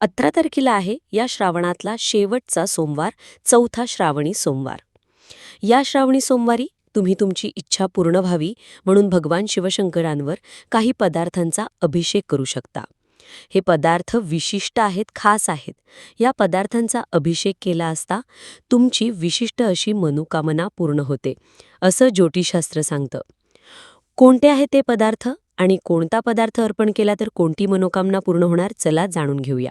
अठरा तारखेला आहे या श्रावणातला शेवटचा सोमवार चौथा श्रावणी सोमवार. या श्रावणी सोमवारी तुम्ही तुमची इच्छा पूर्ण व्हावी म्हणून भगवान शिवशंकरांवर काही पदार्थांचा अभिषेक करू शकता. हे पदार्थ विशिष्ट आहेत खास आहेत. या पदार्थांचा अभिषेक केला असता तुमची विशिष्ट अशी मनोकामना पूर्ण होते असं ज्योतिषशास्त्र सांगतं. कोणते आहेत ते पदार्थ? आणि कोणता पदार्थ अर्पण केला तर कोणती मनोकामना पूर्ण होणार? चला जाणून घेऊया.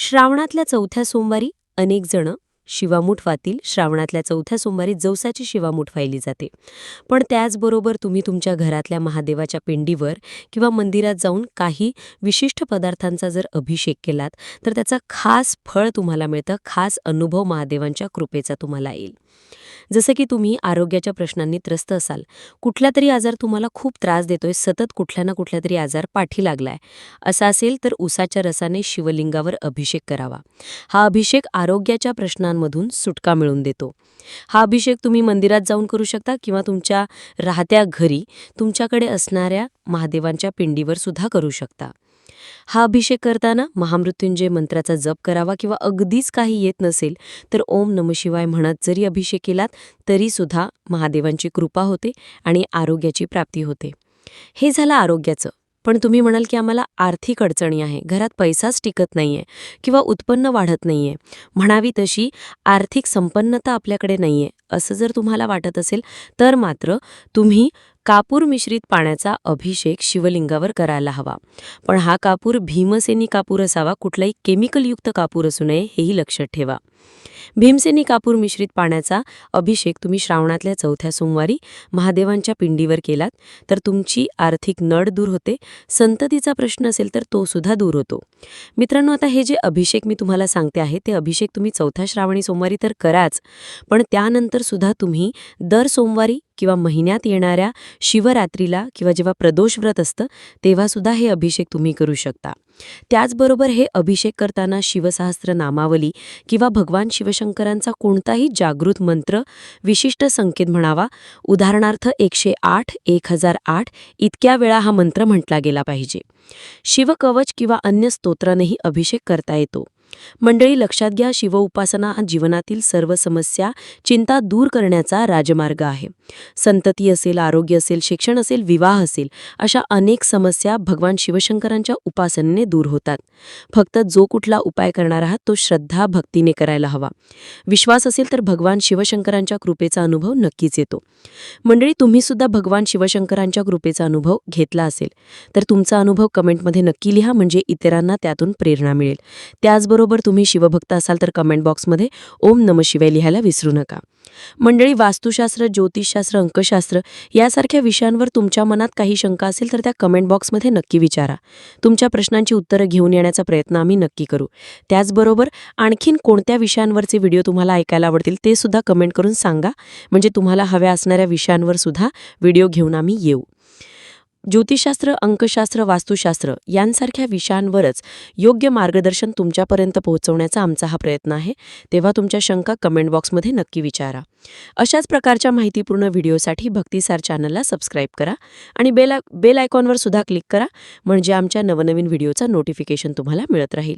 श्रावणातल्या चौथ्या सोमवारी अनेक जण शिवामुठवातील श्रावणातल्या चौथ्या सोमवारी जवसाची शिवामूठ वाहिली जाते. पण त्याचबरोबर तुम्ही तुमच्या घरातल्या महादेवाच्या पिंडीवर किंवा मंदिरात जाऊन काही विशिष्ट पदार्थांचा जर अभिषेक केलात तर त्याचा खास फळ तुम्हाला मिळतं खास अनुभव महादेवांच्या कृपेचा तुम्हाला येईल. जसं की तुम्ही आरोग्याच्या प्रश्नांनी त्रस्त असाल कुठला तरी आजार तुम्हाला खूप त्रास देतोय सतत कुठल्या ना कुठल्या तरी आजार पाठी लागलाय. असा असेल तर उसाच्या रसाने शिवलिंगावर अभिषेक करावा. हा अभिषेक आरोग्याच्या प्रश्नांमधून सुटका मिळवून देतो. हा अभिषेक तुम्ही मंदिरात जाऊन करू शकता किंवा तुमच्या राहत्या घरी तुमच्याकडे असणाऱ्या महादेवांच्या पिंडीवर सुद्धा करू शकता. हा अभिषेक करताना महामृत्युंजय मंत्राचा जप करावा किंवा अगदीच काही येत नसेल तर ओम नमशिवाय म्हणत जरी अभिषेक केलात तरी सुद्धा महादेवांची कृपा होते आणि आरोग्याची प्राप्ती होते. हे झालं आरोग्याचं. पण तुम्ही म्हणाल की आम्हाला आर्थिक अडचणी आहे घरात पैसाच टिकत नाहीये किंवा उत्पन्न वाढत नाहीये. म्हणावी तशी आर्थिक संपन्नता आपल्याकडे नाहीये असं जर तुम्हाला वाटत असेल तर मात्र तुम्ही कापूर मिश्रित पाण्याचा अभिषेक शिवलिंगावर करायला हवा. पण हा कापूर भीमसेनी कापूर असावा कुठलाही केमिकलयुक्त कापूर असू नये हेही लक्षात ठेवा. भीमसेनी कापूर मिश्रित पाण्याचा अभिषेक तुम्ही श्रावणातल्या चौथ्या सोमवारी महादेवांच्या पिंडीवर केलात तर तुमची आर्थिक नड दूर होते संततीचा प्रश्न असेल तर तो सुद्धा दूर होतो. मित्रांनो आता हे जे अभिषेक मी तुम्हाला सांगते आहे ते अभिषेक तुम्ही चौथ्या श्रावणी सोमवारी तर कराच पण त्यानंतर सुद्धा तुम्ही दर सोमवारी किंवा महिन्यात येणाऱ्या शिवरात्रीला किंवा जेव्हा प्रदोष व्रत असतं तेव्हासुद्धा हे अभिषेक तुम्ही करू शकता. त्याचबरोबर हे अभिषेक करताना शिवसहस्त्र नामावली किंवा भगवान शिवशंकरांचा कोणताही जागृत मंत्र विशिष्ट संकेत म्हणावा. उदाहरणार्थ एकशे आठ एक हजार आठ इतक्या वेळा हा मंत्र म्हटला गेला पाहिजे. शिवकवच किंवा अन्य स्तोत्रानेही अभिषेक करता येतो. मंडळी लक्षात घ्या शिवउपासना हा जीवनातील सर्व समस्या चिंता दूर करण्याचा राजमार्ग आहे. संतती असेल आरोग्य असेल शिक्षण असेल विवाह असेल अशा अनेक समस्या भगवान शिवशंकरांच्या उपासनेने दूर होतात. फक्त जो कुठला उपाय करणार आहात तो श्रद्धा भक्तीने करायला हवा. विश्वास असेल तर भगवान शिवशंकरांच्या कृपेचा अनुभव नक्कीच येतो. मंडळी तुम्ही सुद्धा भगवान शिवशंकरांच्या कृपेचा अनुभव घेतला असेल तर तुमचा अनुभव कमेंटमध्ये नक्की लिहा म्हणजे इतरांना त्यातून प्रेरणा मिळेल. त्याचबरोबर त्याचबरोबर तुम्ही शिवभक्त असाल तर कमेंट बॉक्समध्ये ओम नम शिवाय लिहायला विसरू नका. मंडळी वास्तुशास्त्र ज्योतिषशास्त्र अंकशास्त्र यासारख्या विषयांवर तुमच्या मनात काही शंका असेल तर त्या कमेंट बॉक्समध्ये नक्की विचारा. तुमच्या प्रश्नांची उत्तरं घेऊन येण्याचा प्रयत्न आम्ही नक्की करू. त्याचबरोबर आणखीन कोणत्या विषयांवरचे व्हिडिओ तुम्हाला ऐकायला आवडतील ते सुद्धा कमेंट करून सांगा. म्हणजे तुम्हाला हव्या असणाऱ्या विषयांवर सुद्धा व्हिडिओ घेऊन आम्ही येऊ. ज्योतिषशास्त्र अंकशास्त्र वास्तुशास्त्र यांसारख्या विषयांवरच योग्य मार्गदर्शन तुमच्यापर्यंत पोहोचवण्याचा आमचा हा प्रयत्न आहे. तेव्हा तुमच्या शंका कमेंट बॉक्समध्ये नक्की विचारा. अशाच प्रकारच्या माहितीपूर्ण व्हिडिओसाठी भक्तिसार चॅनलला सबस्क्राईब करा आणि बेल बेल आयकॉनवर सुद्धा क्लिक करा म्हणजे आमच्या नवनवीन व्हिडिओचा नोटिफिकेशन तुम्हाला मिळत राहील.